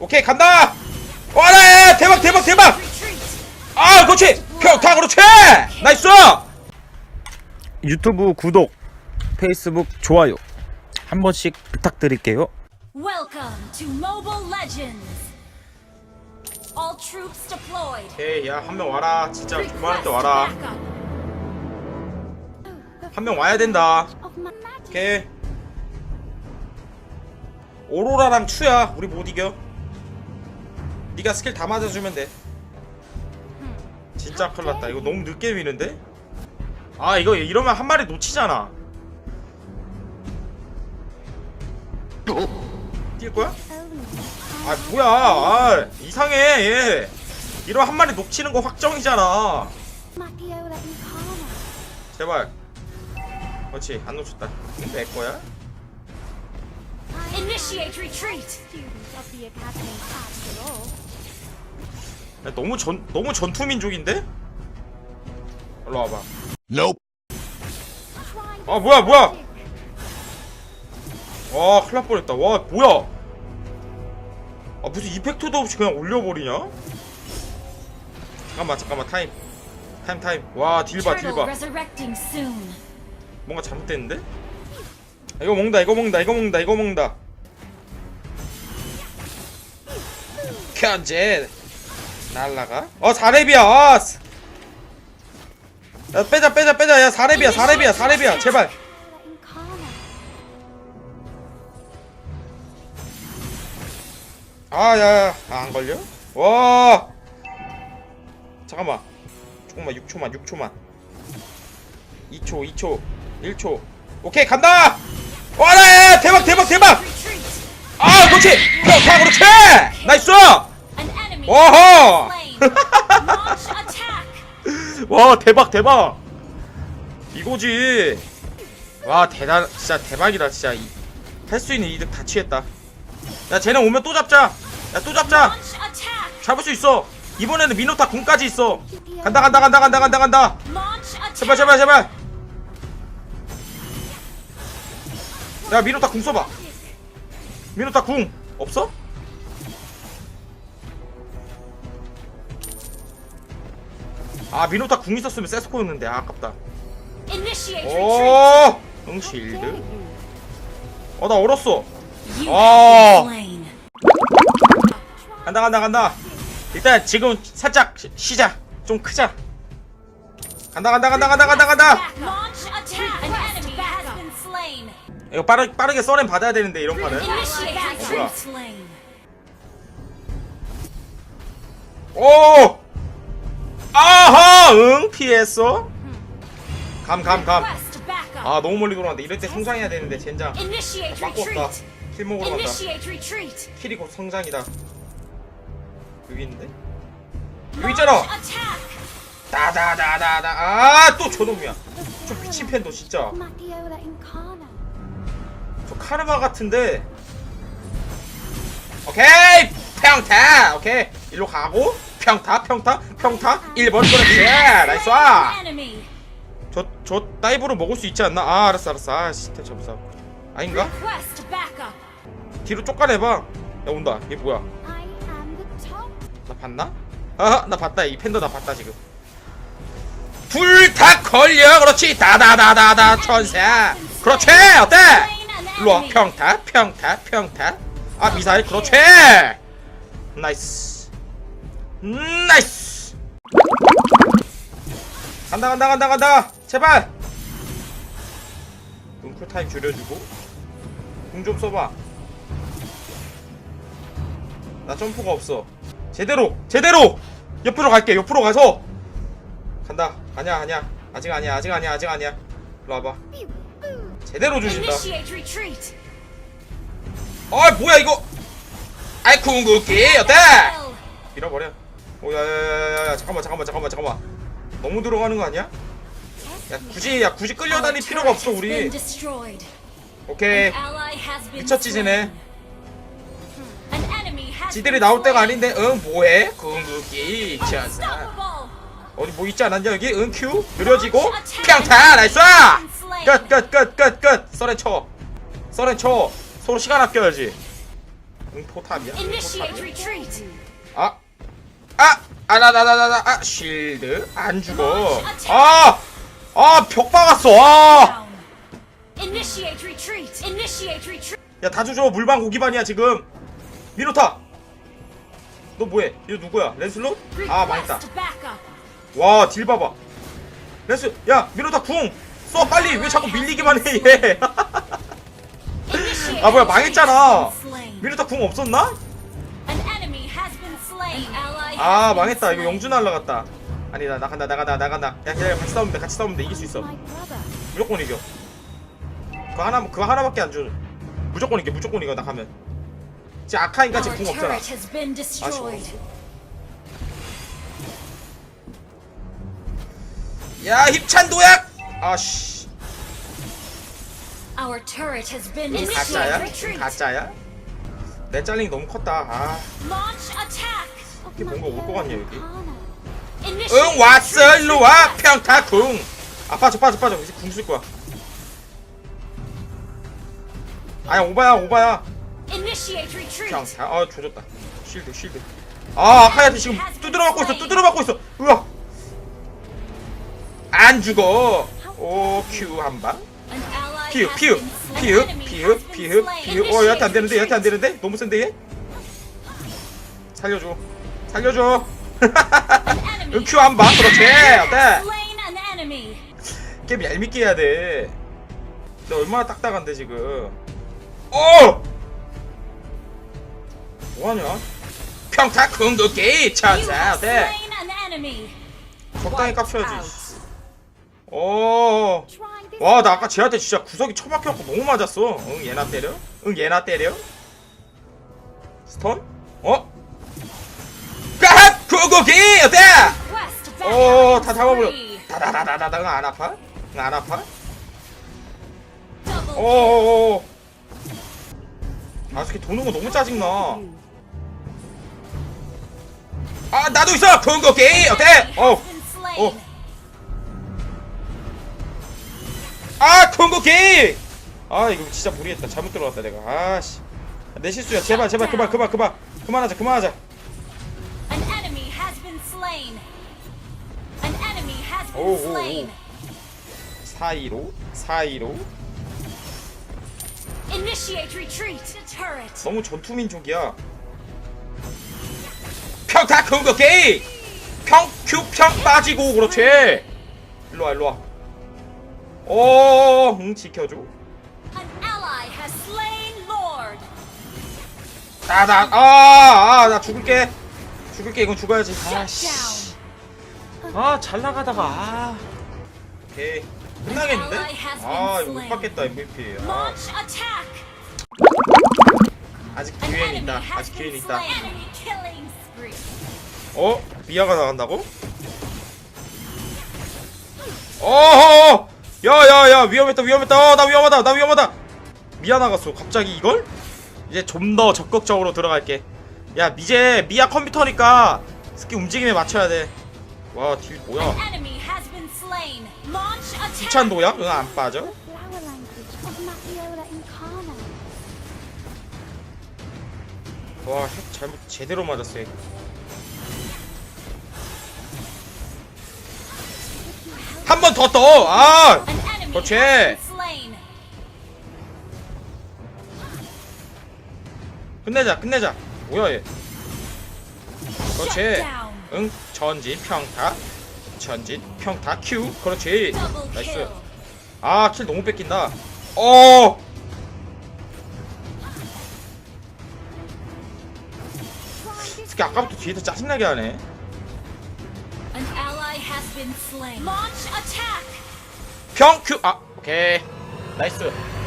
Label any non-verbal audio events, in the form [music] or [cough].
오케이 간다! 와라 대박 대박 대박! 아 그렇지! 평타 그렇지 나이스! 유튜브 구독 페이스북 좋아요 한 번씩 부탁드릴게요. Welcome to Mobile Legends. All troops deployed. 오케이 야 한 명 와라. 진짜 그만할 때 와라. 한 명 와야 된다. 오케이. 오로라랑 추야. 우리 못 이겨 네가 스킬 다 맞아주면 돼. 진짜 큰일 났다. 이거 너무 늦게 미는데? 아 이거 이러면 한 마리 놓치잖아. 뛸 거야? 아 뭐야? 아 이상해 얘. 이러면 한 마리 놓치는 거 확정이잖아. 제발. 그렇지 안 놓쳤다. 내 거야? Initiate retreat. 야, 너무 전 너무 전투 민족인데? 일로 와봐. Nope. 아 뭐야 뭐야? 와 큰일 날 뻔했다. 와 뭐야? 아 무슨 이펙트도 없이 그냥 올려버리냐? 잠깐만 잠깐만 타임 타임 타임. 와 딜봐딜 Turtle 봐. resurrecting soon. 뭔가 잘못됐는데? 이거 먹는다 이거 먹는다 이거 먹는다 이거 먹는다. 견제 날라가? 어 4렙이야 아, 쓰- 야 빼자 빼자 빼자. 야 4렙이야 4렙이야 4렙이야. 제발. 아야야 아, 안 걸려? 와! 잠깐만. 조금만 6초만 6초만. 2초 2초 1초. 오케이 간다! 와라 야, 대박 대박 대박. 아 그렇지! 그렇지! 나이스 Attack. [laughs] 와 대박 대박! 이거지. 와 대단 진짜 대박이다 진짜. 할 수 있는 이득 다 취했다. 야 쟤네 오면 또 잡자. 야 또 잡자. 잡을 수 있어. 이번에는 미노타 궁까지 있어. 간다 간다 간다 간다 간다 간다. 제발 제발 제발. 야 미노타 궁 써봐. 미노타 궁 없어? 아 미노타 궁 있었으면 세스코였는데 아, 아깝다. 오! 응 실드 어나 얼었어 어. 간다 간다 간다 일단 지금 살짝 시- 시작 좀 크자 간다 간다 간다 간다 간다 간다. 이거 빠르, 빠르게 써렌 받아야 되는데 이런 판은 뭐야? Slain. 오! 아하! 응 피했어? 감 감 감. 아 너무 멀리 돌아간다. 이럴 때 성장해야 되는데 젠장. 바꿨다. 킬 먹으러 간다. 킬이 곧 성장이다. 여기 있는데? 여기 있잖아. 다다다다다. 아 또 저놈이야. 저 미친 팬도 진짜. 저 카르마 같은데. 오케이! 평타 오케이! 일로 가고 평타 평타 평타. 1번 그렇지 나이스 Enemy. 저저 다이브로 먹을 수 있지 않나? 아 알았어 알았어. 아 진짜 점사 아닌가. 뒤로 쫓아내봐. 야 온다. 얘 뭐야? 나 봤나? 아나 봤다. 이 팬더 나 봤다 지금. 불다 걸려. 그렇지. 다다다다다. 천세. 그렇지. 어때? 일로와. 평타 평타 평타. 아 미사일. 그렇지. 나이스 음, 나이스! 간다 간다 간다 간다! 제발! 눈쿨 타임 줄여주고. 궁 좀 써봐. 나 점프가 없어. 제대로! 제대로! 옆으로 갈게. 옆으로 가서! 간다. 아니야 아니야. 아직 아니야 아직 아니야 아직 아니야. 일로 와봐. 제대로 주신다. 아 뭐야 이거? 아이 궁극기. 어때. 밀어버려 오야야야야야 잠깐만 잠깐만 잠깐만 잠깐만. 너무 들어가는 거 아니야? 야 굳이 야 굳이 끌려다닐 필요가 없어 우리. 오케이. 미쳤지 쟤네. enemy has 지들이 나올 때가. 아닌데 응 뭐해? 궁극기 Unstoppable. 어디 뭐 있지 않았냐 여기? 응 큐 느려지고? 평타 나이스! 끝끝끝 끝끝. 썰에 쳐. 썰에 쳐. 서로 시간 아껴야지. 응 포탑이야 응, 포탑이야. 아! 아! 아 나 나 나 나 나 아 쉴드 안 죽어 아! 아 벽 박았어 아! Initiate retreat. Initiate retreat. 야 다주줘 물방 고기반이야 지금 미노타 너 뭐해 이거 누구야 랜슬롯? 아 망했다. 와 딜 봐봐 랜스 야 미노타 궁 써 빨리 왜 자꾸 밀리기만 해얘 Initiate [laughs] 아 뭐야 망했잖아. 미노타 궁 없었나? 아 망했다. 이거. 영주 날라갔다. 아니다 나간다 나간다 나간다. 야 기다려 같이 싸우면 돼 같이 싸우면 돼. 이길 수 있어. 무조건 이겨. 그거 하나 그거 하나밖에 안줘. 무조건 이겨 무조건 이겨 나 가면. 지금 아카인가 지금 궁 없잖아. destroyed. 야 힘찬 도약! 아씨. 가짜야? 가짜야? 내 잘링이 너무 컸다. 아. 이게 뭔가 올 것 같냐 여기 응 왔어. 일로 와. 평타 궁 아 빠져 빠져 빠져. 이제 궁 쓸 거야. 아야 오바야 오바야. 평타 아 조졌다. 쉴드 쉴드. 아 아카야한테 지금 두드려 맞고 있어 두드려 맞고 있어. 으아 안 죽어. 오큐 한방. An ally 피읍 has 피읍 been slain. 피읍 An enemy 피읍 has been 피읍 slain. 피읍 어 여한테 안 되는데 여한테 안 되는데? 너무 센데 얘? 살려줘 살려줘 응, [laughs] 큐 한방 그렇지 어때. 게임 얄밉게 해야 돼 근데 얼마나 딱딱한데 지금 어 뭐하냐 평타 You 천사 have 어때. 적당히 깝쳐야지. 어. 와, 나 아까 쟤한테 진짜 구석이 처박혀갖고 너무 맞았어. 응, 얘나 때려? 응, 얘나 때려? 스턴? 어? 구구기! 어때? Quest 오, backup 다 잡아버려. 응, 안 아파? 응, 안 아파? Double 어어어. 아, 저렇게 도는 거 너무 짜증나. 아, 나도 있어! 구구기! 어때? enemy 어. has been slain. 어. 아, 궁극기! 아, 이거 진짜 무리했다. 잘못 들어갔다, 내가. 아씨. 내 실수야. 제발, 제발, 그만, 그만, 그만. 그만하자, 그만하자. Slain. An enemy has been slain. 오. 4-2로, 4-2로. Initiate retreat. Turret. 너무 전투민족이야. 평타 궁극기! 평, 큐, 평 빠지고, 그렇지. 일로와, 일로와. 오, 응, 지켜줘. An ally has slain Lord. 아, 나, 아, 아, 나 죽을게. 죽을게, 이건 죽어야지. 아씨. Shut 아, 잘 나가다가, 아. 오케이. 끝나겠는데? 아, 이거 못. 받겠다, MVP. 아. 아직 기회는 있다. 아직 기회는 있다. 어? 미아가 나간다고? 어허! 야, 야, 야, 위험했다, 위험했다. 어, 나 위험하다, 나 위험하다. 미아 나갔어. 갑자기 이걸? 이제 좀 더 적극적으로 들어갈게. 야, 이제 미아 컴퓨터니까 스킬 움직임에 맞춰야 돼. 와, 딜 뭐야? 도약? 응, 안 빠져? 와, 핵 잘못 제대로 맞았어. 핵. 한번 더 떠. 아! 그렇지. 끝내자, 끝내자. 뭐야 얘? 그렇지. 응, 전진 평타. 전진 평타 큐. 그렇지. 나이스. 아, 킬 너무 뺏긴다. 어. 특히 아까부터 뒤에서 짜증나게 하네. 평 큐. 아, 오케이. 나이스.